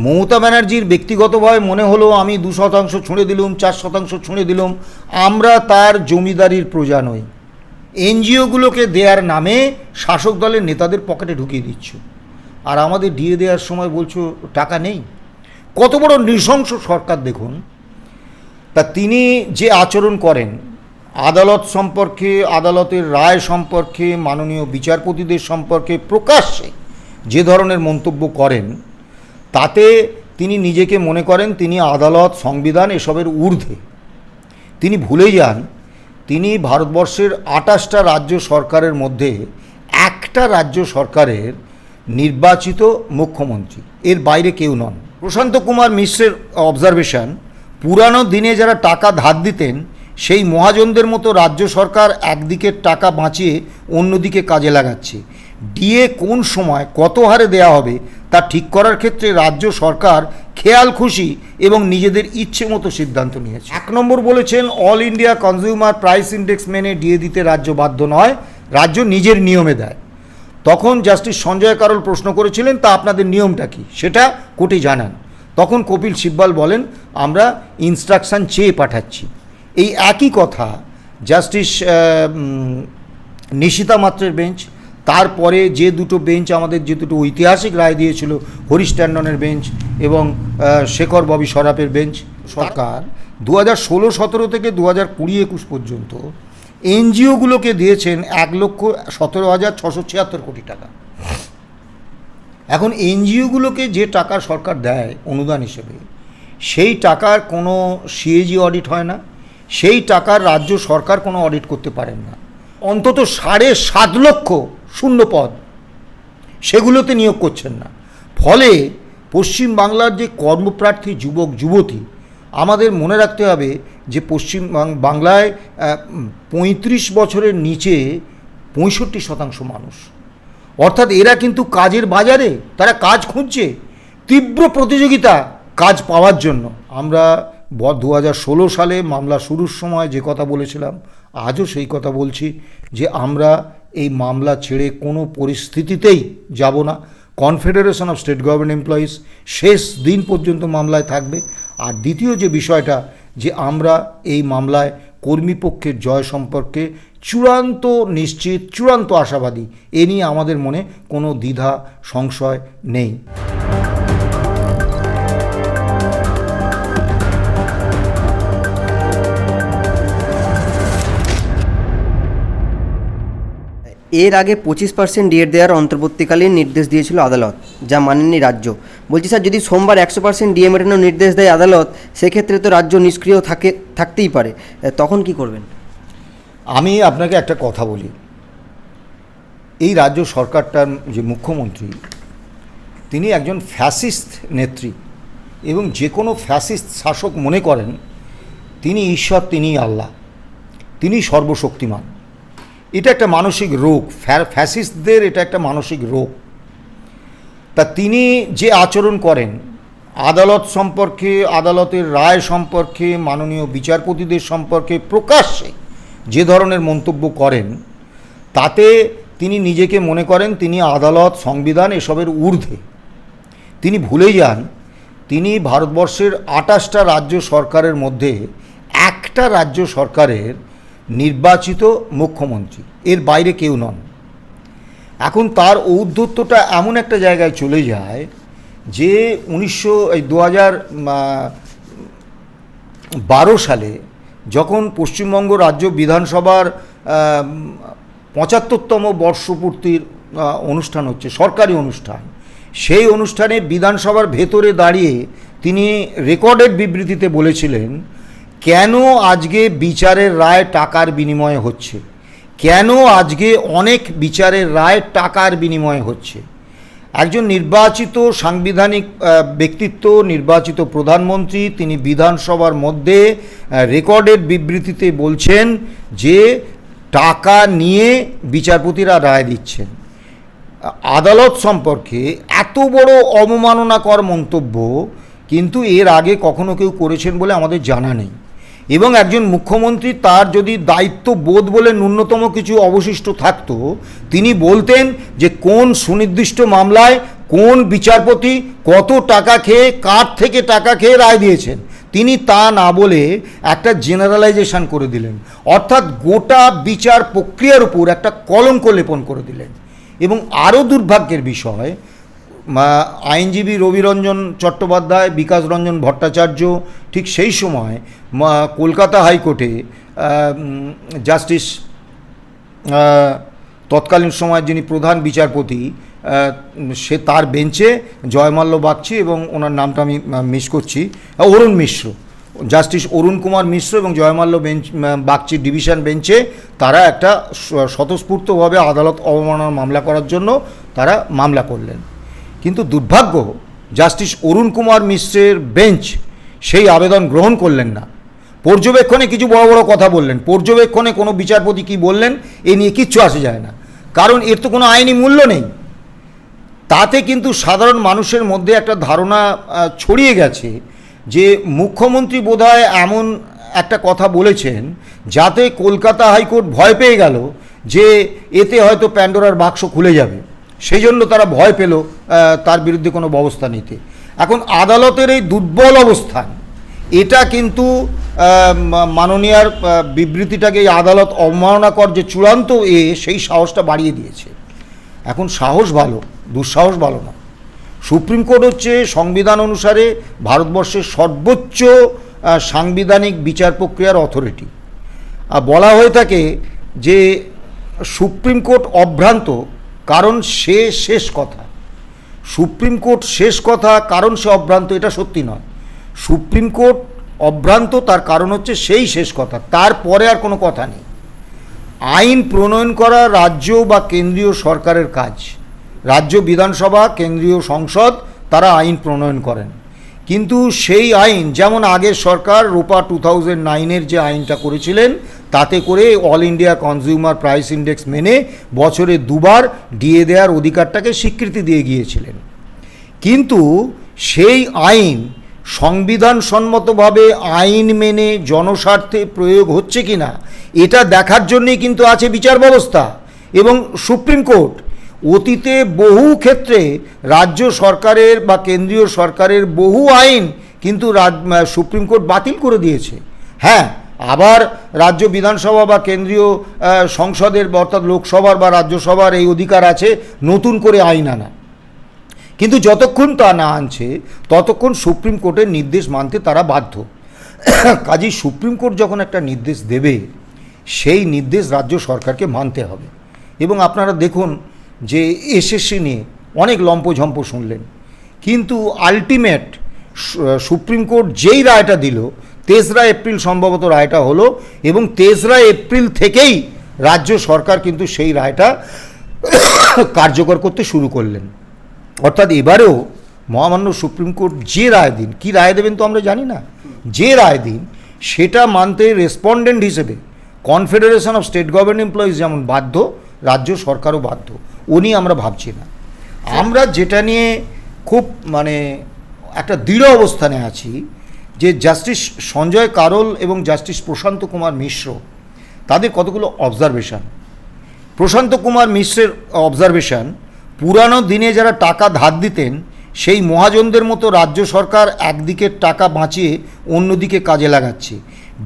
মমতা ব্যানার্জির ব্যক্তিগতভাবে মনে হলো আমি দু শতাংশ ছুঁড়ে দিলুম, চার শতাংশ ছুঁড়ে দিলুম। আমরা তার জমিদারির প্রজা নই। এনজিওগুলোকে দেওয়ার নামে শাসক দলের নেতাদের পকেটে ঢুকিয়ে দিচ্ছ। আর আমাদের দিয়ে দেওয়ার সময় বলছো টাকা নেই? কত বড় নৃশংস সরকার দেখুন। তা তিনি যে আচরণ করেন, আদালত সম্পর্কে, আদালতের রায় সম্পর্কে, মাননীয় বিচারপতিদের সম্পর্কে প্রকাশ্যে যে ধরনের মন্তব্য করেন তাতে তিনি নিজেকে মনে করেন তিনি আদালত, সংবিধান এসবের ঊর্ধ্বে। তিনি ভুলে যান, তিনি ভারতবর্ষের আটাশটা রাজ্য সরকারের মধ্যে একটা রাজ্য সরকারের নির্বাচিত মুখ্যমন্ত্রী। এর বাইরে কেউ নন। প্রশান্ত কুমার মিশ্রের অবজারভেশন পুরানো দিনে যারা টাকা ধার দিতেন, সেই মহাজনদের মতো রাজ্য সরকার একদিকের টাকা বাঁচিয়ে অন্যদিকে কাজে লাগাচ্ছে। ডিএ কোন সময় কত হারে দেয়া হবে তা ঠিক করার ক্ষেত্রে রাজ্য সরকার খেয়াল খুশি এবং নিজেদের ইচ্ছে মতো সিদ্ধান্ত নিয়েছে। এক নম্বর বলেছেন, all India consumer price index মেনে ডিএ দিতে রাজ্য বাধ্য নয়, রাজ্য নিজের নিয়মে দেয়। তখন জাস্টিস সঞ্জয় কারল প্রশ্ন করেছিলেন, তা আপনাদের নিয়মটা কি? সেটা কোর্টে জানান। তখন কপিল সিব্বাল বলেন, আমরা ইনস্ট্রাকশন চেয়ে পাঠাচ্ছি। এই একই কথা জাস্টিস নিশিতা মাত্রের বেঞ্চ তারপরে যে দুটো বেঞ্চ আমাদের যে দুটো ঐতিহাসিক রায় দিয়েছিল, হরিশ ট্যান্ডনের বেঞ্চ এবং শেখর ববি সরাফের বেঞ্চ সরকার দু হাজার ষোলো সতেরো থেকে দু হাজার কুড়ি একুশ পর্যন্ত এনজিওগুলোকে দিয়েছেন এক লক্ষ সতেরো হাজার ছশো ছিয়াত্তর কোটি টাকা। এখন এনজিওগুলোকে যে টাকা সরকার দেয় অনুদান হিসেবে, সেই টাকার কোনো সিএজি অডিট হয় না, সেই টাকার রাজ্য সরকার কোনো অডিট করতে পারেন না। অন্তত সাড়ে সাত লক্ষ শূন্য পদ। সেগুলোতে নিয়োগ করছেন না। ফলে পশ্চিম বাংলার যে কর্মপ্রার্থী যুবক, যুবতী, আমাদের মনে রাখতে হবে যে পশ্চিম বাংলায় পঁয়ত্রিশ বছরের নিচে পঁয়ষট্টি শতাংশ মানুষ। অর্থাৎ এরা কিন্তু কাজের বাজারে, তারা কাজ খুঁজছে, তীব্র প্রতিযোগিতা কাজ পাওয়ার জন্য। আমরা দু ষোলো সালে মামলা শুরুর সময় যে কথা বলেছিলাম, আজও সেই কথা বলছি যে আমরা এই মামলা ছেড়ে কোনো পরিস্থিতিতেই যাব না। Confederation of state government employees শেষ দিন পর্যন্ত মামলায় থাকবে। আর দ্বিতীয় যে বিষয়টা, যে আমরা এই মামলায় কর্মীপক্ষের জয় সম্পর্কে চূড়ান্ত নিশ্চিত, চূড়ান্ত আশাবাদী, এ নিয়ে আমাদের মনে কোনো দ্বিধা, সংশয় নেই। এর আগে পঁচিশ পার্সেন্ট ডিএড দেওয়ার অন্তর্বর্তীকালীন নির্দেশ দিয়েছিল আদালত, যা মানেনি রাজ্য। বলছি স্যার, যদি সোমবার একশো পার্সেন্ট ডিএ মেটানোর নির্দেশ দেয় আদালত, সেক্ষেত্রে তো রাজ্য নিষ্ক্রিয় থাকে, থাকতেই পারে। তখন কি করবেন? আমি আপনাকে একটা কথা বলি। এই রাজ্য সরকারটার যে মুখ্যমন্ত্রী, তিনি একজন ফ্যাসিস্ট নেত্রী এবং যে কোনো ফ্যাসিস্ট শাসক মনে করেন, তিনি ঈশ্বর তিনি আল্লাহ তিনি সর্বশক্তিমান। এটা একটা মানসিক রোগ। ফ্যা- ফ্যাসিস্টদের এটা একটা মানসিক রোগ। তা তিনি যে আচরণ করেন, আদালত সম্পর্কে, আদালতের রায় সম্পর্কে, মাননীয় বিচারপতিদের সম্পর্কে প্রকাশ্যে যে ধরনের মন্তব্য করেন, তাতে তিনি নিজেকে মনে করেন তিনি আদালত, সংবিধান এসবের ঊর্ধ্বে। তিনি ভুলে যান, তিনি ভারতবর্ষের আটাশটা রাজ্য সরকারের মধ্যে একটা রাজ্য সরকারের নির্বাচিত মুখ্যমন্ত্রী। এর বাইরে কেউ নন। এখন তার ঔদ্ধত্যটা এমন একটা জায়গায় চলে যায় যে উনিশশো, এই দু বারো সালে যখন পশ্চিমবঙ্গ রাজ্য বিধানসভার পঁচাত্তরতম বর্ষপূর্তির অনুষ্ঠান হচ্ছে, সরকারি অনুষ্ঠান, সেই অনুষ্ঠানে বিধানসভার ভেতরে দাঁড়িয়ে তিনি রেকর্ডেড বিবৃতিতে বলেছিলেন কেন আজকে বিচারের রায় টাকার বিনিময়ে হচ্ছে? কেন আজকে অনেক বিচারের রায় টাকার বিনিময়ে হচ্ছে? একজন নির্বাচিত সাংবিধানিক ব্যক্তিত্ব, নির্বাচিত প্রধানমন্ত্রী, তিনি বিধানসভার মধ্যে রেকর্ডেড বিবৃতিতে বলছেন যে টাকা নিয়ে বিচারপতিরা রায় দিচ্ছেন। আদালত সম্পর্কে এত বড় অবমাননাকর মন্তব্য কিন্তু এর আগে কখনো কেউ করেছেন বলে আমাদের জানা নেই। এবং একজন মুখ্যমন্ত্রী তার যদি দায়িত্ব বোধ বলে ন্যূনতম কিছু অবশিষ্ট থাকত, তিনি বলতেন যে কোন সুনির্দিষ্ট মামলায় কোন বিচারপতি কত টাকা খেয়ে, কার থেকে টাকা খেয়ে রায় দিয়েছেন। তিনি তা না বলে একটা জেনারেলাইজেশন করে দিলেন। অর্থাৎ গোটা বিচার প্রক্রিয়ার উপর একটা কলঙ্ক লেপন করে দিলেন। এবং আরও দুর্ভাগ্যের বিষয় আইনজীবী রবিরঞ্জন চট্টোপাধ্যায়, বিকাশ রঞ্জন ভট্টাচার্য, ঠিক সেই সময় কলকাতা হাইকোর্টে জাস্টিস তৎকালীন সময় যিনি প্রধান বিচারপতি সে তার বেঞ্চে জয়মাল্য বাগচি এবং ওনার নামটা আমি মিস করছি অরুণ মিশ্র। জাস্টিস অরুণ কুমার মিশ্র এবং জয়মাল্য বেঞ্চ বাগচি ডিভিশন বেঞ্চে তারা একটা স্বতঃস্ফূর্তভাবে আদালত অবমাননার মামলা করার জন্য তারা মামলা করলেন। কিন্তু দুর্ভাগ্য, জাস্টিস অরুণ কুমার মিশ্রের বেঞ্চ সেই আবেদন গ্রহণ করলেন না। পর্যবেক্ষণে কিছু বড় বড় কথা বললেন। পর্যবেক্ষণে কোনো বিচারপতি কি বললেন, এ নিয়ে কিচ্ছু আসে যায় না। কারণ এর তো কোনো আইনি মূল্য নেই। তাতে কিন্তু সাধারণ মানুষের মধ্যে একটা ধারণা ছড়িয়ে গেছে যে মুখ্যমন্ত্রী বোধহয় এমন একটা কথা বলেছেন, যাতে কলকাতা হাইকোর্ট ভয় পেয়ে গেল যে এতে হয়তো প্যান্ডোরার বাক্স খুলে যাবে। সেই জন্য তারা ভয় পেল তার বিরুদ্ধে কোনো ব্যবস্থা নিতে। এখন আদালতের এই দুর্বল অবস্থান, এটা কিন্তু মাননীয়ার বিবৃতিটাকে এই আদালত অবমাননাকর যে চূড়ান্ত এ, সেই সাহসটা বাড়িয়ে দিয়েছে। এখন সাহস ভালো, দুঃসাহস ভালো না। সুপ্রিম কোর্ট হচ্ছে সংবিধান অনুসারে ভারতবর্ষের সর্বোচ্চ সাংবিধানিক বিচার প্রক্রিয়ার অথরিটি। আর বলা হয়ে থাকে যে সুপ্রিম কোর্ট অভ্রান্ত কারণ সে শেষ কথা। সুপ্রিম কোর্ট শেষ কথা, কারণ সে অভ্রান্ত, এটা সত্যি নয়। সুপ্রিম কোর্ট অভ্রান্ত, তার কারণ হচ্ছে সেই শেষ কথা, তারপরে আর কোনো কথা নেই। আইন প্রণয়ন করা রাজ্য বা কেন্দ্রীয় সরকারের কাজ। রাজ্য বিধানসভা, কেন্দ্রীয় সংসদ, তারা আইন প্রণয়ন করেন। কিন্তু সেই আইন, যেমন আগের সরকার, রূপা টু থাউজেন্ড নাইনের যে আইনটা করেছিলেন তাতে করে all India consumer price index মেনে বছরে দুবার ডিএ দেওয়ার অধিকারটাকে স্বীকৃতি দিয়ে গিয়েছিলেন। কিন্তু সেই আইন সংবিধান সম্মতভাবে আইন মেনে জনস্বার্থে প্রয়োগ হচ্ছে কি না, এটা দেখার জন্যই কিন্তু আছে বিচার ব্যবস্থা এবং সুপ্রিম কোর্ট অতীতে বহু ক্ষেত্রে রাজ্য সরকারের বা কেন্দ্রীয় সরকারের বহু আইন কিন্তু সুপ্রিম কোর্ট বাতিল করে দিয়েছে। হ্যাঁ আবার রাজ্য বিধানসভা বা কেন্দ্রীয় সংসদের অর্থাৎ লোকসভার বা রাজ্যসভার এই অধিকার আছে, নতুন করে আইন আনা। কিন্তু যতক্ষণ তা না আনছে, ততক্ষণ সুপ্রিম কোর্টের নির্দেশ মানতে তারা বাধ্য। কাজেই সুপ্রিম কোর্ট যখন একটা নির্দেশ দেবে, সেই নির্দেশ রাজ্য সরকারকে মানতে হবে। এবং আপনারা দেখুন যে এসএসসি নিয়ে অনেক লম্পঝম্প শুনলেন। কিন্তু আলটিমেট সুপ্রিম কোর্ট যেই রায়টা দিল তেসরা এপ্রিল সম্ভবত রায়টা হলো এবং তেসরা এপ্রিল থেকেই রাজ্য সরকার কিন্তু সেই রায়টা কার্যকর করতে শুরু করলেন। অর্থাৎ এবারেও মহামান্য সুপ্রিম কোর্ট যে রায় দিন, কী রায় দেবেন তো আমরা জানি না। যে রায় দিন সেটা মানতে রেসপন্ডেন্ট হিসেবে confederation of state government employees যেমন বাধ্য, রাজ্য সরকারও বাধ্য, উনি আমরা ভাবছি না। আমরা যেটা নিয়ে খুব মানে একটা দৃঢ় অবস্থানে আছি যে জাস্টিস সঞ্জয় কারোল এবং জাস্টিস প্রশান্ত কুমার মিশ্র, তাদের কতগুলো অবজারভেশন প্রশান্ত কুমার মিশ্রের অবজারভেশন পুরানো দিনে যারা টাকা ধার দিতেন, সেই মহাজনদের মতো রাজ্য সরকার একদিকের টাকা বাঁচিয়ে অন্যদিকে কাজে লাগাচ্ছে।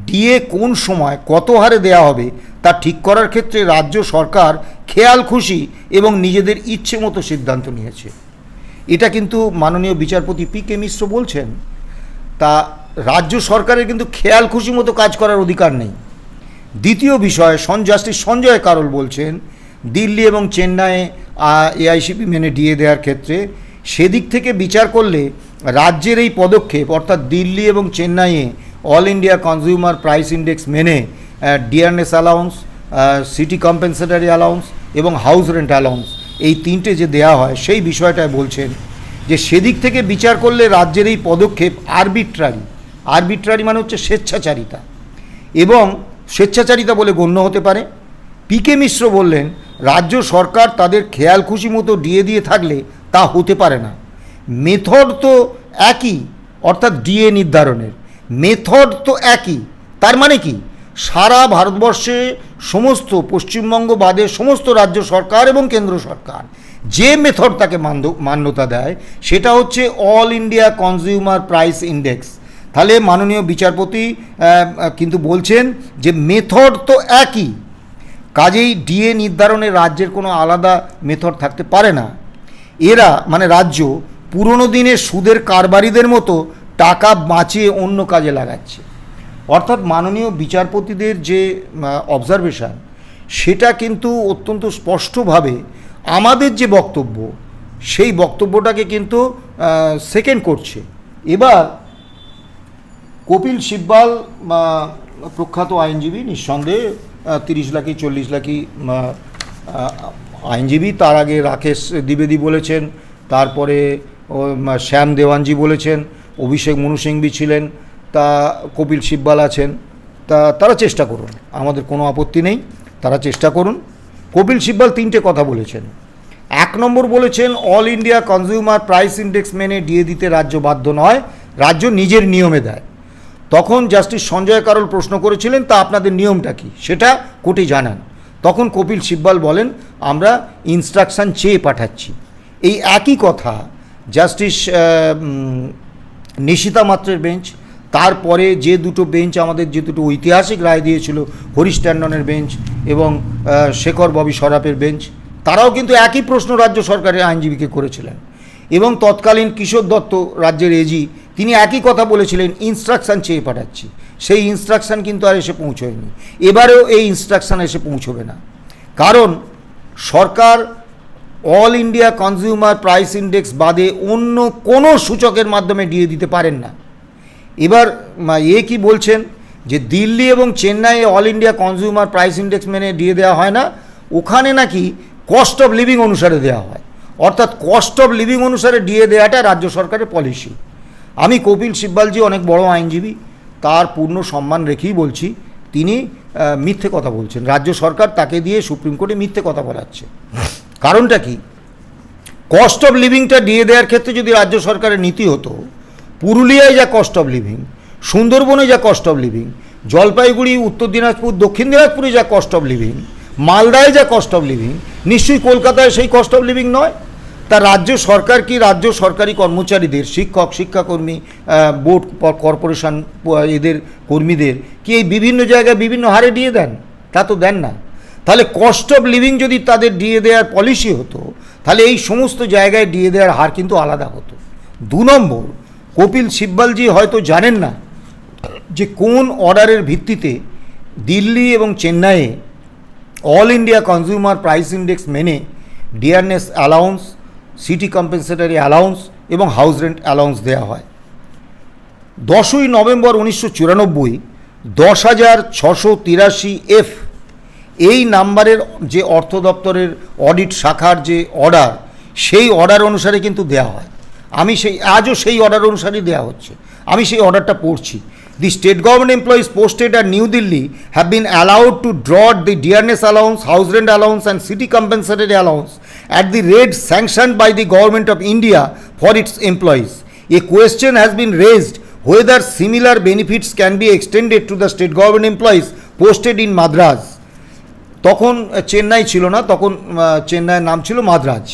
ডিএ কোন সময় কত হারে দেয়া হবে, তা ঠিক করার ক্ষেত্রে রাজ্য সরকার খেয়াল খুশি এবং নিজেদের ইচ্ছে মতো সিদ্ধান্ত নিয়েছে। এটা কিন্তু মাননীয় বিচারপতি পি কে মিশ্র বলছেন। তা রাজ্য সরকারের কিন্তু খেয়াল খুশি মতো কাজ করার অধিকার নেই। দ্বিতীয় বিষয় জাস্টিস সঞ্জয় কারল বলছেন, দিল্লি এবং চেন্নাইয়ে এআইসিপি মেনে ডিএ দেওয়ার ক্ষেত্রে সেদিক থেকে বিচার করলে রাজ্যের এই পদক্ষেপ, অর্থাৎ দিল্লি এবং চেন্নাইয়ে all India consumer price index মেনে DRS allowance city compensatory allowance এবং হাউস রেন্ট অ্যালাউন্স, এই তিনটে যে দেয়া হয়, সেই বিষয়টায় বলছেন যে সেদিক থেকে বিচার করলে রাজ্যের এই পদক্ষেপ আরবিট্রারি আরবিট্রারি মানে হচ্ছে স্বেচ্ছাচারিতা। এবং স্বেচ্ছাচারিতা বলে গণ্য হতে পারে। পিকে মিশ্র বললেন, রাজ্য সরকার তাদের খেয়াল খুশি মতো ডিএ দিয়ে থাকলে তা হতে পারে না। মেথড তো একই, অর্থাৎ ডিএ নির্ধারণের। মেথড তো একই, তার মানে কি? সারা ভারতবর্ষে সমস্ত পশ্চিমবঙ্গ বাদে সমস্ত রাজ্য সরকার এবং কেন্দ্র সরকার যে মেথড তাকে মান্য- মান্যতা দেয়, সেটা হচ্ছে all India consumer price index তাহলে মাননীয় বিচারপতি কিন্তু বলছেন যে মেথড তো একই, কাজেই ডিএ নির্ধারণে রাজ্যের কোনো আলাদা মেথড থাকতে পারে না। এরা মানে রাজ্য, পুরনো দিনের সুদের কারবারিদের মতো টাকা বাঁচিয়ে অন্য কাজে লাগাচ্ছে। অর্থাৎ মাননীয় বিচারপতিদের যে অবজারভেশন সেটা কিন্তু অত্যন্ত স্পষ্টভাবে আমাদের যে বক্তব্য, সেই বক্তব্যটাকে কিন্তু সেকেন্ড করছে। এবার কপিল সিব্বাল প্রখ্যাত আইনজীবী, নিঃসন্দেহে তিরিশ লাখি চল্লিশ লাখি আইনজীবী, তার আগে রাকেশ দ্বিবেদী বলেছেন, তারপরে শ্যাম দেওয়ানজি বলেছেন, অভিষেক মনু সিংভি ছিলেন, তা কপিল সিব্বাল আছেন। তা, তারা চেষ্টা করুন, আমাদের কোনো আপত্তি নেই, তারা চেষ্টা করুন। কপিল সিব্বাল তিনটে কথা বলেছেন। এক নম্বর বলেছেন, all India consumer price index মেনে দিয়ে দিতে রাজ্য বাধ্য নয়, রাজ্য নিজের নিয়মে দেয়। তখন জাস্টিস সঞ্জয় কারল প্রশ্ন করেছিলেন, তা আপনাদের নিয়মটা কি? সেটা কোর্টে জানান। তখন কপিল সিব্বাল বলেন, আমরা ইনস্ট্রাকশন চেয়ে পাঠাচ্ছি। এই একই কথা জাস্টিস নিশিতা মাত্রের বেঞ্চ তারপরে যে দুটো বেঞ্চ আমাদের যে দুটো ঐতিহাসিক রায় দিয়েছিল, হরিশ ট্যান্ডনের বেঞ্চ এবং শেখর ববি সরাফের বেঞ্চ তারাও কিন্তু একই প্রশ্ন রাজ্য সরকারের আইনজীবীকে করেছিলেন। এবং তৎকালীন কিশোর দত্ত রাজ্যের এজি তিনি একই কথা বলেছিলেন ইনস্ট্রাকশন চেয়ে পাঠাচ্ছি। সেই ইনস্ট্রাকশন কিন্তু আর এসে পৌঁছয়নি। এবারেও এই ইনস্ট্রাকশন এসে পৌঁছবে না। কারণ সরকার all India consumer price index বাদে অন্য কোনো সূচকের মাধ্যমে দিয়ে দিতে পারেন না। এবার এ কি বলছেন? যে দিল্লি এবং চেন্নাইয়ে all India consumer price index মেনে দিয়ে দেওয়া হয় না, ওখানে নাকি কস্ট অফ লিভিং অনুসারে দেওয়া হয়। অর্থাৎ কস্ট অফ লিভিং অনুসারে দিয়ে দেওয়াটা রাজ্য সরকারের পলিসি আমি কপিল সিব্বালজি অনেক বড় আইনজীবী, তার পূর্ণ সম্মান রেখেই বলছি, তিনি মিথ্যে কথা বলছেন। রাজ্য সরকার তাকে দিয়ে সুপ্রিম কোর্টে মিথ্যে কথা বলাচ্ছে। কারণটা কি? কস্ট অফ লিভিংটা দিয়ে দেওয়ার ক্ষেত্রে যদি রাজ্য সরকারের নীতি হতো পুরুলিয়ায় যা কস্ট অফ লিভিং সুন্দরবনে যা কস্ট অফ লিভিং জলপাইগুড়ি, উত্তর দিনাজপুর, দক্ষিণ দিনাজপুরে যা কস্ট অফ লিভিং মালদায় যা কস্ট অফ লিভিং নিশ্চয়ই কলকাতায় সেই কস্ট অফ লিভিং নয়। তা রাজ্য সরকার কি রাজ্য সরকারি কর্মচারীদের, শিক্ষক, শিক্ষাকর্মী বোর্ড কর্পোরেশন এদের কর্মীদের কি এই বিভিন্ন জায়গায় বিভিন্ন হারে দিয়ে দেন? তা তো দেন না। তাহলে কস্ট অফ লিভিং যদি তাদের দিয়ে দেওয়ার পলিসি হতো, তাহলে এই সমস্ত জায়গায় দিয়ে দেওয়ার হার কিন্তু আলাদা হতো। দু নম্বর কপিল সিব্বালজি হয়তো জানেন না যে কোন অর্ডারের ভিত্তিতে দিল্লি এবং চেন্নাইয়ে all India consumer price index মেনে dearness allowance, city compensatory allowance এবং হাউস রেন্ট অ্যালাউন্স দেওয়া হয়। দশই নভেম্বর উনিশশো চুরানব্বই দশ হাজার ছশো তিরাশি এফ এই নাম্বারের যে অর্থ দপ্তরের অডিট শাখার যে অর্ডার, সেই অর্ডার অনুসারে কিন্তু দেওয়া হয়। আমি সেই, আজও সেই অর্ডার অনুসারে দেওয়া হচ্ছে। আমি সেই অর্ডারটা পড়ছি। The state government employees posted are new Delhi have been allowed to draw the dearness allowance house rent allowance and city compensated allowance at the rate sanction by the government of India for its employees a question has been raised whether similar benefits can be extended to the state government employees posted in Madras তখন চেন্নাই ছিল না, তখন চেন্নাইয়ের নাম ছিল Madras.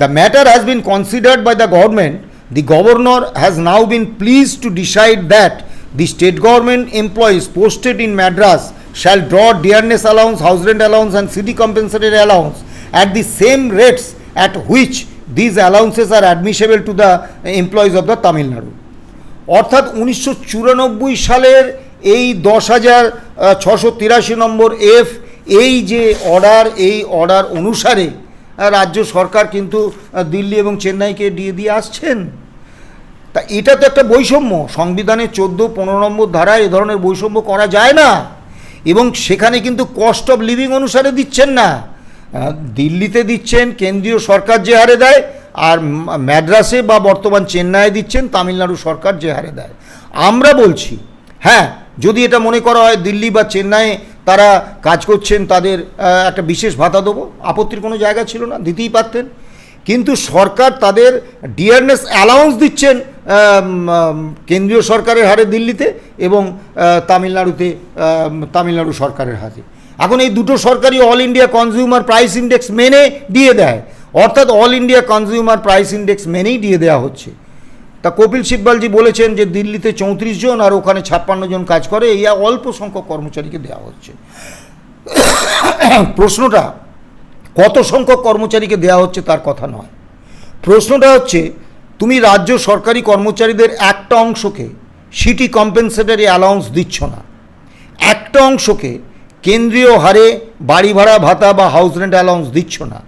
The matter has been considered by the government the governor has now been pleased to decide that the state government employees posted in Madras shall draw dearness allowance house rent allowance and city compensatory allowance at the same rates at which these allowances are admissible to the employees of the Tamil Nadu অর্থাৎ উনিশশো চুরানব্বই সালের এই দশ হাজার ছশো তিরাশি নম্বর F এই যে অর্ডার এই অর্ডার অনুসারে রাজ্য সরকার কিন্তু দিল্লি এবং চেন্নাইকে দিয়ে দিয়ে আসছেন। তা এটা তো একটা বৈষম্য। সংবিধানের চোদ্দ, পনেরো নম্বর ধারায় এ ধরনের বৈষম্য করা যায় না। এবং সেখানে কিন্তু কস্ট অফ লিভিং অনুসারে দিচ্ছেন না। দিল্লিতে দিচ্ছেন, কেন্দ্রীয় সরকার যে হারে দেয়, আর ম্যাড্রাসে বা বর্তমান চেন্নাইয়ে দিচ্ছেন, তামিলনাড়ু সরকার যে হারে দেয়। আমরা বলছি হ্যাঁ যদি এটা মনে করা হয় দিল্লি বা চেন্নাইয়ে তারা কাজ করছেন, তাদের একটা বিশেষ ভাতা দেবো। আপত্তির কোনো জায়গা ছিল না, দিতেই পারতেন। কিন্তু সরকার তাদের ডিয়ারনেস অ্যালাউন্স দিচ্ছেন কেন্দ্রীয় সরকারের হারে দিল্লিতে এবং তামিলনাড়ুতে তামিলনাড়ু সরকারের হাতে। এখন এই দুটো সরকারই all India consumer price index মেনে দিয়ে দেয়। অর্থাৎ all India consumer price index মেনেই দিয়ে দেওয়া হচ্ছে। তা কপিল সিব্বালজি বলেছেন যে দিল্লিতে চৌত্রিশ জন আর ওখানে ছাপ্পান্ন জন কাজ করে, এই অল্প সংখ্যক কর্মচারীকে দেওয়া হচ্ছে। প্রশ্নটা, কত সংখ্যক কর্মচারীকে দেওয়া হচ্ছে তার কথা নয়। প্রশ্নটা হচ্ছে, তুমি রাজ্য সরকারি কর্মচারীদের একটা অংশকে সিটি কম্পেনসেটারি অ্যালাউন্স দিচ্ছ না। একটা অংশকে কেন্দ্রীয় হারে বাড়ি ভাড়া, ভাতা বা হাউস রেন্ট অ্যালাউন্স দিচ্ছ না।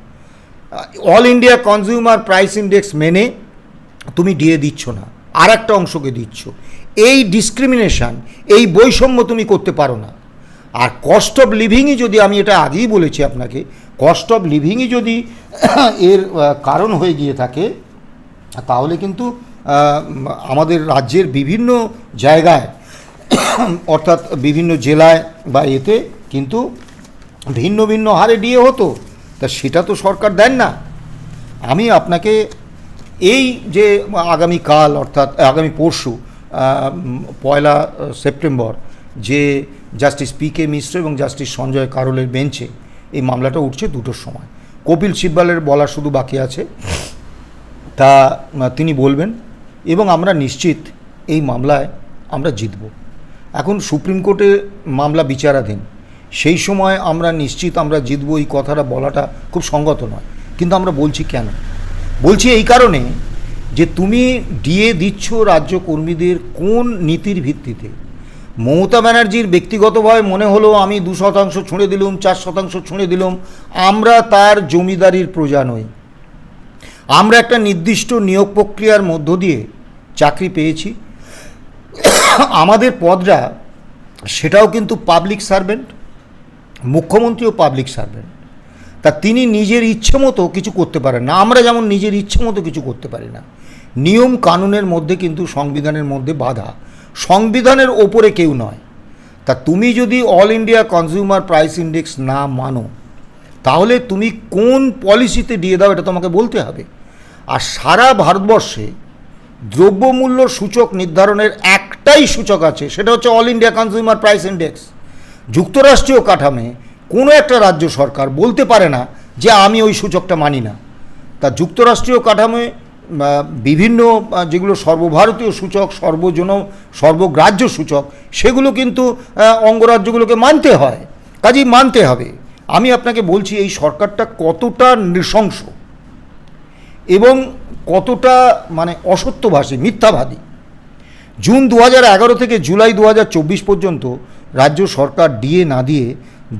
All India consumer price index মেনে তুমি দিয়ে দিচ্ছ না আর একটা অংশকে দিচ্ছ। এই ডিসক্রিমিনেশন এই বৈষম্য তুমি করতে পারো না। আর কস্ট অফ লিভিংই যদি আমি এটা আগেই বলেছি আপনাকে কস্ট অফ লিভিংই যদি এর কারণ হয়ে গিয়ে থাকে, তাহলে কিন্তু আমাদের রাজ্যের বিভিন্ন জায়গায়, অর্থাৎ বিভিন্ন জেলায় বা এতে কিন্তু ভিন্ন ভিন্ন হারে ডিএ হতো। তা সেটা তো সরকার দেন না। আমি আপনাকে এই যে আগামী কাল অর্থাৎ, আগামী পরশু পয়লা সেপ্টেম্বর যে জাস্টিস পি কে মিশ্র এবং জাস্টিস সঞ্জয় কারোলের বেঞ্চে এই মামলাটা উঠছে দুটোর সময়। কপিল সিব্বালের বলা শুধু বাকি আছে, তা তিনি বলবেন এবং আমরা নিশ্চিত এই মামলায় আমরা জিতব। এখন সুপ্রিম কোর্টে মামলা বিচারাধীন, সেই সময় আমরা নিশ্চিত আমরা জিতব এই কথাটা বলাটা খুব সঙ্গত নয়। কিন্তু আমরা বলছি কেন? বলছি এই কারণে যে তুমি ডিএ দিচ্ছ রাজ্য কর্মীদের কোন নীতির ভিত্তিতে? মমতা ব্যানার্জির ব্যক্তিগতভাবে মনে হলো আমি দু শতাংশ ছুঁড়ে দিলুম, চার শতাংশ ছুঁড়ে দিলুম, আমরা তার জমিদারির প্রজা নই। আমরা একটা নির্দিষ্ট নিয়োগ প্রক্রিয়ার মধ্য দিয়ে চাকরি পেয়েছি। আমাদের পদরা সেটাও কিন্তু পাবলিক সার্ভেন্ট মুখ্যমন্ত্রীও পাবলিক সার্ভেন্ট তা তিনি নিজের ইচ্ছে মতো কিছু করতে পারেন না। আমরা যেমন নিজের ইচ্ছে মতো কিছু করতে পারি না। নিয়ম কানুনের মধ্যে কিন্তু সংবিধানের মধ্যে বাধা। সংবিধানের ওপরে কেউ নয়। তা তুমি যদি all India consumer price index না মানো, তাহলে তুমি কোন পলিসিতে দিয়ে দাও এটা তোমাকে বলতে হবে। আর সারা ভারতবর্ষে দ্রব্যমূল্য সূচক নির্ধারণের একটাই সূচক আছে, সেটা হচ্ছে all India consumer price index. যুক্তরাষ্ট্রীয় কাঠামে কোনো একটা রাজ্য সরকার বলতে পারে না যে আমি ওই সূচকটা মানি না। তা যুক্তরাষ্ট্রীয় কাঠামোয় বিভিন্ন যেগুলো সর্বভারতীয় সূচক, সর্বজন, সর্বগ্রাহ্য সূচক, সেগুলো কিন্তু অঙ্গরাজ্যগুলোকে মানতে হয়। কাজেই মানতে হবে। আমি আপনাকে বলছি, এই সরকারটা কতটা নৃশংস এবং কতটা মানে অসত্যভাষী, মিথ্যাবাদী। জুন দু থেকে জুলাই দু হাজার চব্বিশ পর্যন্ত রাজ্য সরকার ডিএ না দিয়ে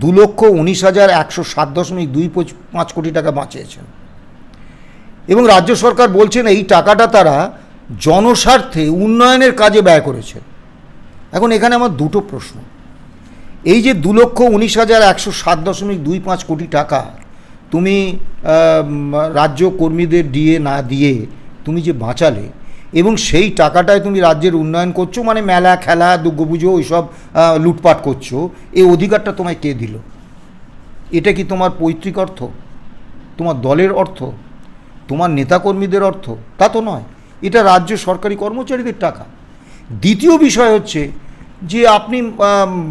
দু লক্ষ উনিশ হাজার একশো সাত দশমিক দুই পাঁচ কোটি টাকা বাঁচিয়েছেন। এবং রাজ্য সরকার বলছেন এই টাকাটা তারা জনস্বার্থে উন্নয়নের কাজে ব্যয় করেছেন। এখন এখানে আমার দুটো প্রশ্ন। এই যে দু লক্ষ উনিশ হাজার একশো সাত দশমিক দুই পাঁচ কোটি টাকা তুমি রাজ্য কর্মীদের ডিএ না দিয়ে তুমি যে বাঁচালে এবং সেই টাকাটায় তুমি রাজ্যের উন্নয়ন করছ মানে মেলা, খেলা, দুর্গাপুজো, ওইসব লুটপাট করছ। এই অধিকারটা তোমায় কে দিল? এটা কি তোমার পৈতৃক অর্থ? তোমার দলের অর্থ? তোমার নেতাকর্মীদের অর্থ? তা তো নয়। এটা রাজ্য সরকারি কর্মচারীদের টাকা। দ্বিতীয় বিষয় হচ্ছে যে আপনি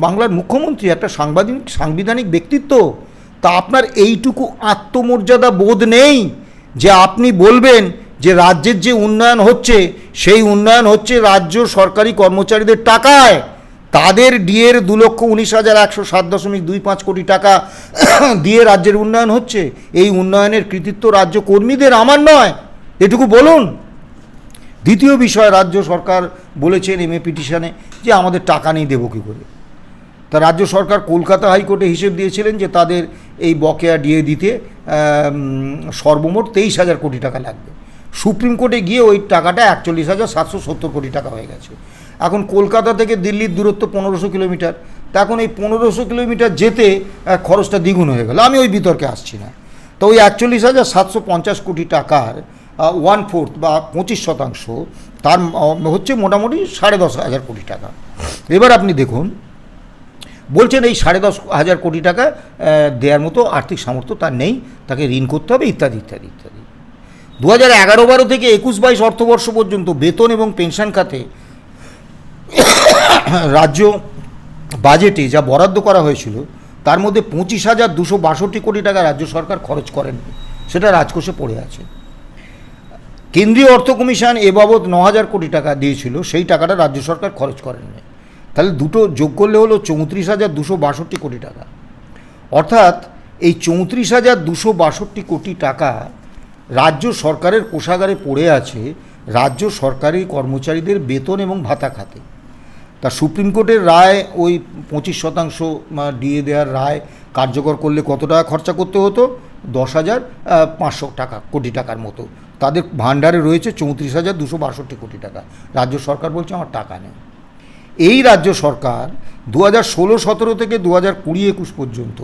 বাংলার মুখ্যমন্ত্রী, একটা সাংবাদিক, সাংবিধানিক ব্যক্তিত্ব, তা আপনার এইটুকু আত্মমর্যাদা বোধ নেই যে আপনি বলবেন যে রাজ্যের যে উন্নয়ন হচ্ছে, সেই উন্নয়ন হচ্ছে রাজ্য সরকারি কর্মচারীদের টাকায়। তাদের ডিএর দু লক্ষ উনিশ হাজার একশো সাত দশমিক দুই পাঁচ কোটি টাকা দিয়ে রাজ্যের উন্নয়ন হচ্ছে। এই উন্নয়নের কৃতিত্ব রাজ্য কর্মীদের আমার নয়। এটুকু বলুন। দ্বিতীয় বিষয়, রাজ্য সরকার বলেছেন এমএ পিটিশনে যে আমাদের টাকা নেই দেবো কী করে? তা রাজ্য সরকার কলকাতা হাইকোর্টে হিসেব দিয়েছিলেন যে তাদের এই বকেয়া ডিএ দিতে সর্বমোট তেইশ হাজার কোটি টাকা লাগবে। সুপ্রিম কোর্টে গিয়ে ওই টাকাটা একচল্লিশ হাজার সাতশো সত্তর কোটি টাকা হয়ে গেছে। এখন কলকাতা থেকে দিল্লির দূরত্ব পনেরোশো কিলোমিটার। তা এখন এই পনেরোশো কিলোমিটার যেতে খরচটা দ্বিগুণ হয়ে গেল। আমি ওই বিতর্কে আসছি না। তো ওই একচল্লিশ হাজার সাতশো পঞ্চাশ কোটি টাকার ওয়ান ফোর্থ বা পঁচিশ শতাংশ, তার হচ্ছে মোটামুটি সাড়ে দশ হাজার কোটি টাকা। এবার আপনি দেখুন, বলছেন এই সাড়ে দশ হাজার কোটি টাকা দেওয়ার মতো আর্থিক সামর্থ্য তার নেই, তাকে ঋণ করতে হবে, ইত্যাদি ইত্যাদি ইত্যাদি। দু হাজার এগারো বারো থেকে একুশ বাইশ অর্থবর্ষ পর্যন্ত বেতন এবং পেনশন খাতে রাজ্য বাজেটে যা বরাদ্দ করা হয়েছিল, তার মধ্যে পঁচিশ হাজার দুশো বাষট্টি কোটি টাকা রাজ্য সরকার খরচ করেন। সেটা রাজকোষে পড়ে আছে। কেন্দ্রীয় অর্থ কমিশন এ বাবদ ন হাজার কোটি টাকা দিয়েছিল, সেই টাকাটা রাজ্য সরকার খরচ করেননি তাহলে দুটো যোগ করলে হলো চৌত্রিশ হাজার দুশো বাষট্টি কোটি টাকা। অর্থাৎ এই চৌত্রিশ হাজার দুশো বাষট্টি কোটি টাকা রাজ্য সরকারের কোষাগারে পড়ে আছে রাজ্য সরকারি কর্মচারীদের বেতন এবং ভাতা খাতে। তা সুপ্রিম কোর্টের রায় ওই পঁচিশ শতাংশ ডিএ দেওয়ার রায় কার্যকর করলে কত টাকা খরচা করতে হতো? দশ হাজার পাঁচশো টাকা, কোটি টাকার মতো। তাদের ভাণ্ডারে রয়েছে চৌত্রিশ হাজার দুশো বাষট্টি কোটি টাকা। রাজ্য সরকার বলছে আমার টাকা নেই। এই রাজ্য সরকার দু হাজার ষোলো সতেরো থেকে দু হাজার কুড়ি একুশ পর্যন্ত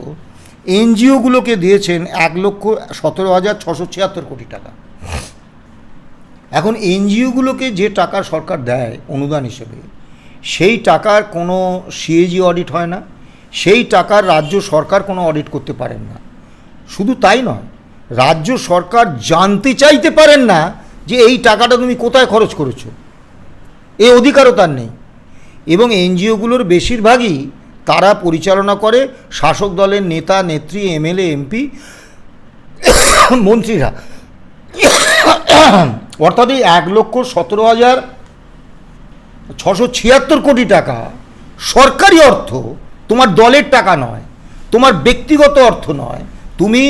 এনজিওগুলোকে দিয়েছেন এক লক্ষ সতেরো হাজার ছশো ছিয়াত্তর কোটি টাকা। এখন এনজিওগুলোকে যে টাকা সরকার দেয় অনুদান হিসেবে, সেই টাকার কোনো সিএজি অডিট হয় না, সেই টাকার রাজ্য সরকার কোনো অডিট করতে পারেন না। শুধু তাই নয়, রাজ্য সরকার জানতে চাইতে পারেন না যে এই টাকাটা তুমি কোথায় খরচ করেছ। এ অধিকারও তার নেই। এবং এনজিওগুলোর বেশিরভাগই তারা পরিচালনা করে। শাসক দলের নেতা, নেত্রী, এমএলএ, এমপি, মন্ত্রীরা। অর্থাৎ এই এক লক্ষ সতেরো হাজার ছশো ছিয়াত্তর কোটি টাকা সরকারি অর্থ, তোমার দলের টাকা নয়, তোমার ব্যক্তিগত অর্থ নয়, তুমি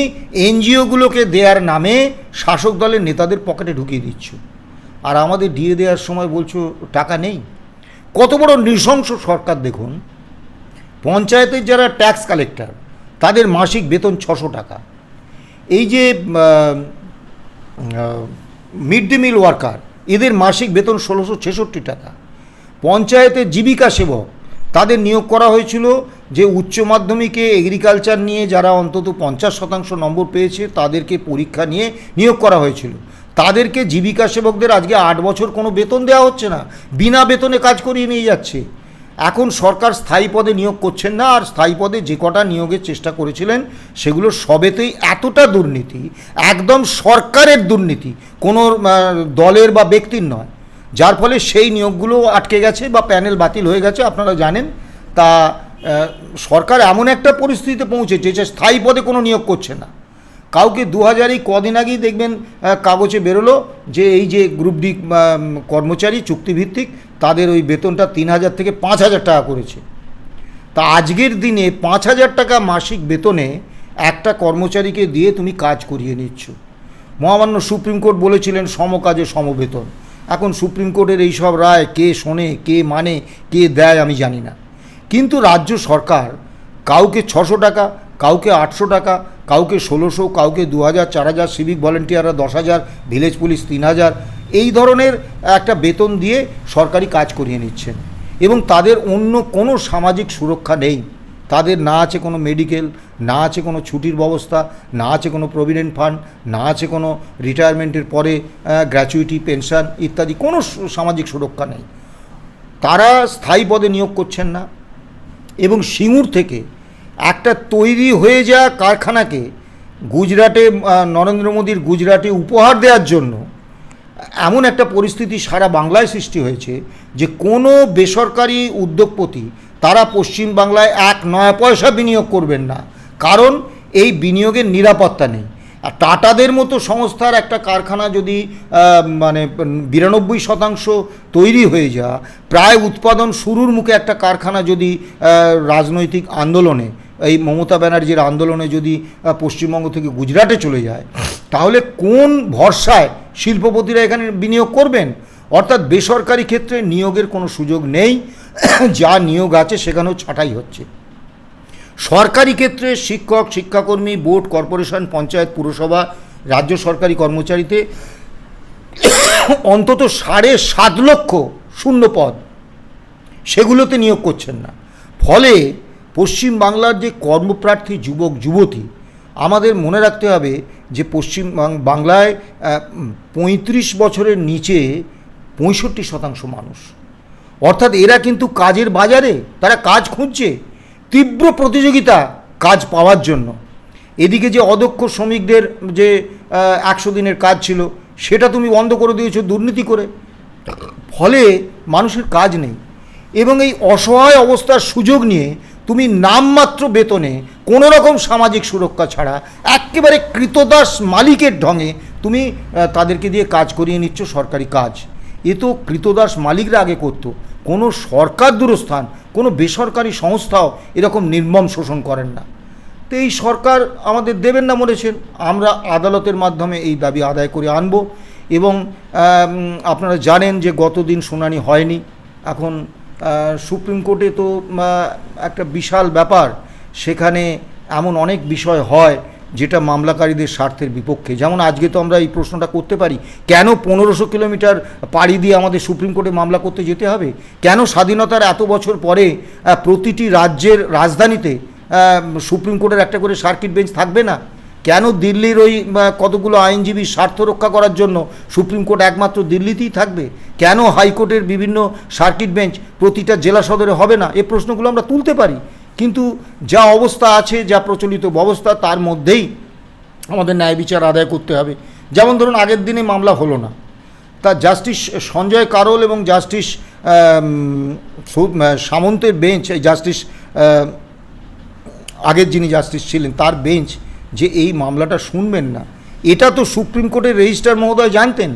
এনজিওগুলোকে দেওয়ার নামে শাসক দলের নেতাদের পকেটে ঢুকিয়ে দিচ্ছ। আর আমাদের দিয়ে দেওয়ার সময় বলছো টাকা নেই। কত বড় নৃশংস সরকার দেখুন পঞ্চায়েতের যারা ট্যাক্স কালেক্টর তাদের মাসিক বেতন ছশো টাকা। এই যে মিড ডে মিল ওয়ার্কার এদের মাসিক বেতন ষোলোশো ছেষট্টি টাকা। পঞ্চায়েতের জীবিকা সেবক, তাদের নিয়োগ করা হয়েছিল যে উচ্চ মাধ্যমিকে এগ্রিকালচার নিয়ে যারা অন্তত পঞ্চাশ শতাংশ নম্বর পেয়েছে, তাদেরকে পরীক্ষা নিয়ে নিয়োগ করা হয়েছিল। তাদেরকে জীবিকা সেবকদের আজকে আট বছর কোনো বেতন দেওয়া হচ্ছে না। বিনা বেতনে কাজ করিয়ে নিয়ে যাচ্ছে। এখন সরকার স্থায়ী পদে নিয়োগ করছেন না, আর স্থায়ী পদে যে কটা নিয়োগের চেষ্টা করেছিলেন, সেগুলো সবেতেই এতটা দুর্নীতি, একদম সরকারের দুর্নীতি, কোনো দলের বা ব্যক্তির নয়। যার ফলে সেই নিয়োগগুলো আটকে গেছে বা প্যানেল বাতিল হয়ে গেছে, আপনারা জানেন। তা সরকার এমন একটা পরিস্থিতিতে পৌঁছেছে যে স্থায়ী পদে কোনো নিয়োগ করছে না। কাউকে দু হাজার এই কদিন আগেই দেখবেন কাগজে বেরোলো যে এই যে গ্রুপ ডি কর্মচারী, চুক্তিভিত্তিক তাদের ওই বেতনটা তিন হাজার থেকে পাঁচ হাজার টাকা করেছে। তা আজকের দিনে পাঁচ হাজার টাকা মাসিক বেতনে একটা কর্মচারীকে দিয়ে তুমি কাজ করিয়ে নিচ্ছ। মহামান্য সুপ্রিম কোর্ট বলেছিলেন, সমকাজে সমবেতন। এখন সুপ্রিম কোর্টের এই সব রায় কে শোনে, কে মানে কে দেয় আমি জানি না। কিন্তু রাজ্য সরকার কাউকে ছশো টাকা, কাউকে আটশো টাকা, কাউকে ষোলোশো, কাউকে দু হাজার, চার হাজার সিভিক ভলেন্টিয়াররা দশ হাজার ভিলেজ পুলিশ তিন হাজার এই ধরনের একটা বেতন দিয়ে সরকারি কাজ করিয়ে নিচ্ছেন। এবং তাদের অন্য কোনো সামাজিক সুরক্ষা নেই। তাদের না আছে কোনো মেডিকেল, না আছে কোনো ছুটির ব্যবস্থা, না আছে কোনো প্রভিডেন্ট ফান্ড, না আছে কোনো রিটায়ারমেন্টের পরে গ্র্যাচুইটি, পেনশন ইত্যাদি কোনো সামাজিক সুরক্ষা নেই। তারা স্থায়ী পদে নিয়োগ করছেন না। এবং সিঙ্গুর থেকে একটা তৈরি হয়ে যাওয়া কারখানাকে গুজরাটে নরেন্দ্র মোদীর গুজরাটে উপহার দেওয়ার জন্য এমন একটা পরিস্থিতি সারা বাংলায় সৃষ্টি হয়েছে যে কোনো বেসরকারি উদ্যোগপতি তারা পশ্চিম বাংলায় এক নয়া পয়সা বিনিয়োগ করবেন না। কারণ এই বিনিয়োগের নিরাপত্তা নেই। আর টাটাদের মতো সংস্থার একটা কারখানা যদি মানে বিরানব্বই শতাংশ তৈরি হয়ে যা প্রায় উৎপাদন শুরুর মুখে একটা কারখানা যদি রাজনৈতিক আন্দোলনে এই মমতা ব্যানার্জির আন্দোলনে যদি পশ্চিমবঙ্গ থেকে গুজরাটে চলে যায়, তাহলে কোন ভরসায় শিল্পপতিরা এখানে বিনিয়োগ করবেন? অর্থাৎ বেসরকারি ক্ষেত্রে নিয়োগের কোনো সুযোগ নেই, যা নিয়োগ আছে সেখানেও ছাঁটাই হচ্ছে। সরকারি ক্ষেত্রে শিক্ষক, শিক্ষাকর্মী, বোর্ড, কর্পোরেশন, পঞ্চায়েত, পুরসভা, রাজ্য সরকারি কর্মচারীতে অন্তত সাড়ে সাত লক্ষ শূন্য পদ, সেগুলোতে নিয়োগ করছেন না। ফলে পশ্চিম বাংলার যে কর্মপ্রার্থী যুবক, যুবতী, আমাদের মনে রাখতে হবে যে পশ্চিম বাংলায় পঁয়ত্রিশ বছরের নিচে পঁয়ষট্টি শতাংশ মানুষ। অর্থাৎ এরা কিন্তু কাজের বাজারে, তারা কাজ খুঁজছে, তীব্র প্রতিযোগিতা কাজ পাওয়ার জন্য। এদিকে যে অদক্ষ শ্রমিকদের যে একশো দিনের কাজ ছিল, সেটা তুমি বন্ধ করে দিয়েছ দুর্নীতি করে। ফলে মানুষের কাজ নেই। এবং এই অসহায় অবস্থার সুযোগ নিয়ে তুমি নামমাত্র বেতনে কোনো রকম সামাজিক সুরক্ষা ছাড়া একেবারে কৃতদাস মালিকের ঢঙে তুমি তাদেরকে দিয়ে কাজ করিয়ে নিচ্ছ, সরকারি কাজ। এ তো কৃতদাস মালিকরা আগে করতো। কোনো সরকার দূরস্থান, কোনো বেসরকারি সংস্থাও এরকম নির্মম শোষণ করেন না। তো এই সরকার আমাদের দেবেন না বলেছেন। আমরা আদালতের মাধ্যমে এই দাবি আদায় করে আনব এবং আপনারা জানেন যে গতদিন শুনানি হয়নি। এখন সুপ্রিম কোর্টে তো একটা বিশাল ব্যাপার। সেখানে এমন অনেক বিষয় হয় যেটা মামলাকারীদের স্বার্থের বিপক্ষে। যেমন আজকে তো আমরা এই প্রশ্নটা করতে পারি, কেন পনেরোশো কিলোমিটার পাড়ি দিয়ে আমাদের সুপ্রিম কোর্টে মামলা করতে যেতে হবে? কেন স্বাধীনতার এত বছর পরে প্রতিটি রাজ্যের রাজধানীতে সুপ্রিম কোর্টের একটা করে সার্কিট বেঞ্চ থাকবে না? কেন দিল্লির ওই কতগুলো আইনজীবীর স্বার্থ রক্ষা করার জন্য সুপ্রিম কোর্ট একমাত্র দিল্লিতেই থাকবে? কেন হাইকোর্টের বিভিন্ন সার্কিট বেঞ্চ প্রতিটা জেলা সদরে হবে না? এ প্রশ্নগুলো আমরা তুলতে পারি। কিন্তু যা অবস্থা আছে, যা প্রচলিত ব্যবস্থা, তার মধ্যেই আমাদের ন্যায় বিচার আদায় করতে হবে। যেমন ধরুন, আগের দিনে মামলা হলো না। তা জাস্টিস সঞ্জয় কারোল এবং জাস্টিস সামন্তের বেঞ্চ, এই জাস্টিস আগের যিনি জাস্টিস ছিলেন, তার বেঞ্চ যে এই মামলাটা শুনবেন না। এটা তো সুপ্রিম কোর্টের রেজিস্ট্রার মহোদয় জানতেন।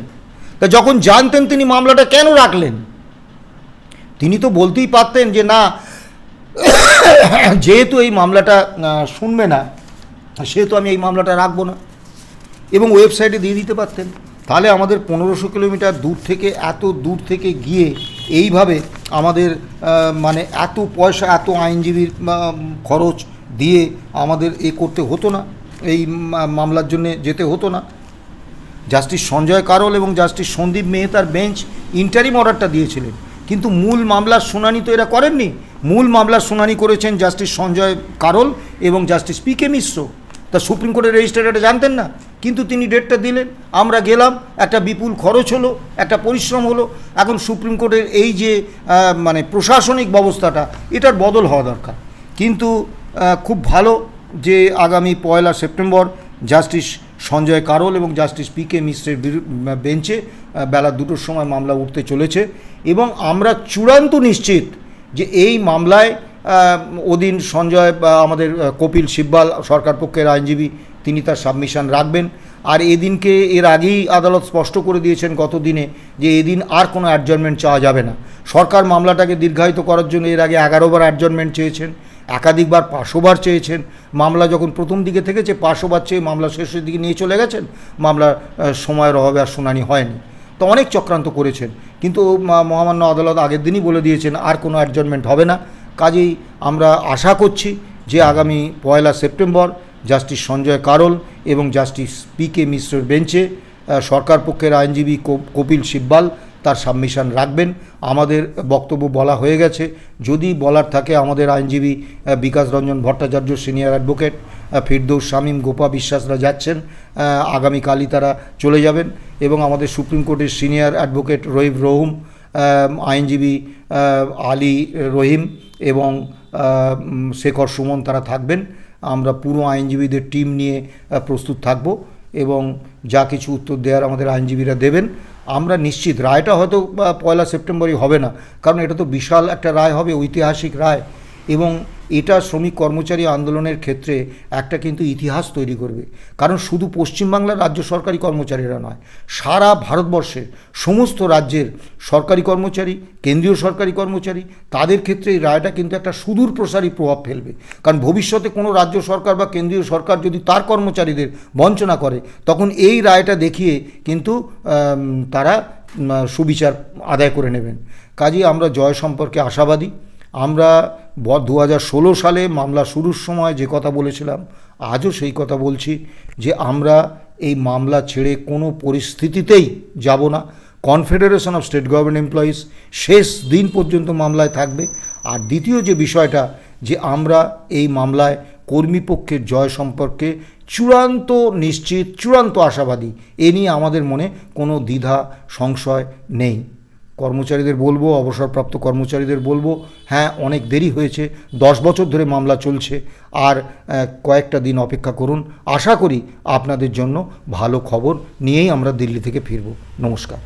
তা যখন জানতেন তিনি মামলাটা কেন রাখলেন? তিনি তো বলতেই পারতেন যে না, যেহেতু এই মামলাটা শুনবে না, সেহেতু আমি এই মামলাটা রাখব না। এবং ওয়েবসাইটে দিয়ে দিতে পারতেন। তাহলে আমাদের পনেরোশো কিলোমিটার দূর থেকে, এত দূর থেকে গিয়ে এইভাবে আমাদের মানে এত পয়সা, এত আইনজীবীর খরচ দিয়ে আমাদের এ করতে হতো না। এই মামলার জন্য যেতে হতো না। জাস্টিস সঞ্জয় কারল এবং জাস্টিস সন্দীপ মেহতার বেঞ্চ ইন্টারিম অর্ডারটা দিয়েছিলেন। কিন্তু মূল মামলার শুনানি তো এরা করেননি। মূল মামলার শুনানি করেছেন জাস্টিস সঞ্জয় কারল এবং জাস্টিস পি কে মিশ্র। তা সুপ্রিম কোর্টের রেজিস্ট্রার এটা জানতেন না। কিন্তু তিনি ডেটটা দিলেন। আমরা গেলাম, একটা বিপুল খরচ হলো, একটা পরিশ্রম হলো। এখন সুপ্রিম কোর্টের এই যে মানে প্রশাসনিক ব্যবস্থাটা, এটার বদল হওয়া দরকার। কিন্তু খুব ভালো যে আগামী পয়লা সেপ্টেম্বর জাস্টিস সঞ্জয় কারোল এবং জাস্টিস পি কে মিশ্রের বেঞ্চে বেলা দুটোর সময় মামলা উঠতে চলেছে এবং আমরা চূড়ান্ত নিশ্চিত যে এই মামলায় ওদিন সঞ্জয় আমাদের কপিল সিব্বাল, সরকার পক্ষের আইনজীবী, তিনি তার সাবমিশন রাখবেন। আর এদিনকে এর আগেই আদালত স্পষ্ট করে দিয়েছেন গত দিনে যে এদিন আর কোনো অ্যাডজমেন্ট চাওয়া যাবে না। সরকার মামলাটাকে দীর্ঘায়িত করার জন্য এর আগে এগারোবার অ্যাডজমেন্ট চেয়েছেন। একাধিকবার পাঁচশোবার চেয়েছেন। মামলা যখন প্রথম দিকে থেকেছে পাঁচশোবার চেয়ে মামলা শেষের দিকে নিয়ে চলে গেছেন মামলার সময়ের অভাবে আর শুনানি হয়নি। তো অনেক চক্রান্ত করেছেন। কিন্তু মহামান্য আদালত আগের দিনই বলে দিয়েছেন, আর কোনো অ্যাডজমেন্ট হবে না। কাজেই আমরা আশা করছি যে আগামী পয়লা সেপ্টেম্বর জাস্টিস সঞ্জয় কারল এবং জাস্টিস পি কে মিশ্রের বেঞ্চে সরকার পক্ষের আইনজীবী কপিল সিব্বাল তার সাবমিশন রাখবেন। আমাদের বক্তব্য বলা হয়ে গেছে। যদি বলার থাকে আমাদের আইনজীবী বিকাশ রঞ্জন ভট্টাচার্য, সিনিয়র অ্যাডভোকেট ফিরদৌস শামীম, গোপা বিশ্বাসরা যাচ্ছেন। আগামীকালই তারা চলে যাবেন এবং আমাদের সুপ্রিম কোর্টের সিনিয়র অ্যাডভোকেট রহিব রহুম আইনজীবী আলী রহিম এবং শেখর সুমন তারা থাকবেন। আমরা পুরো আইনজীবীদের টিম নিয়ে প্রস্তুত থাকব এবং যা কিছু উত্তর দেওয়ার আমাদের আইনজীবীরা দেবেন। আমরা নিশ্চিত। রায়টা হয়তো পয়লা সেপ্টেম্বরই হবে না। কারণ এটা তো বিশাল একটা রায় হবে, ঐতিহাসিক রায়। এবং এটা শ্রমিক কর্মচারী আন্দোলনের ক্ষেত্রে একটা কিন্তু ইতিহাস তৈরি করবে। কারণ শুধু পশ্চিমবাংলার রাজ্য সরকারি কর্মচারীরা নয়, সারা ভারতবর্ষের সমস্ত রাজ্যের সরকারি কর্মচারী, কেন্দ্রীয় সরকারি কর্মচারী, তাদের ক্ষেত্রে এই রায়টা কিন্তু একটা সুদূর প্রসারী প্রভাব ফেলবে। কারণ ভবিষ্যতে কোনো রাজ্য সরকার বা কেন্দ্রীয় সরকার যদি তার কর্মচারীদের বঞ্চনা করে, তখন এই রায়টা দেখিয়ে কিন্তু তারা সুবিচার আদায় করে নেবেন। কাজেই আমরা জয় সম্পর্কে আশাবাদী। আমরা দু হাজার ষোলো সালে মামলা শুরুর সময় যে কথা বলেছিলাম, আজও সেই কথা বলছি যে আমরা এই মামলা ছেড়ে কোনো পরিস্থিতিতেই যাব না। Confederation of state government employees শেষ দিন পর্যন্ত মামলায় থাকবে। আর দ্বিতীয় যে বিষয়টা যে আমরা এই মামলায় কর্মীপক্ষের জয় সম্পর্কে চূড়ান্ত নিশ্চিত, চূড়ান্ত আশাবাদী, এ নিয়ে আমাদের মনে কোনো দ্বিধা, সংশয় নেই। কর্মচারীদের বলব, অবসরপ্রাপ্ত কর্মচারীদের বলব হ্যাঁ অনেক দেরি হয়েছে, দশ বছর ধরে মামলা চলছে, আর কয়েকটা দিন অপেক্ষা করুন। আশা করি আপনাদের জন্য ভালো খবর নিয়েই আমরা দিল্লি থেকে ফিরব। নমস্কার।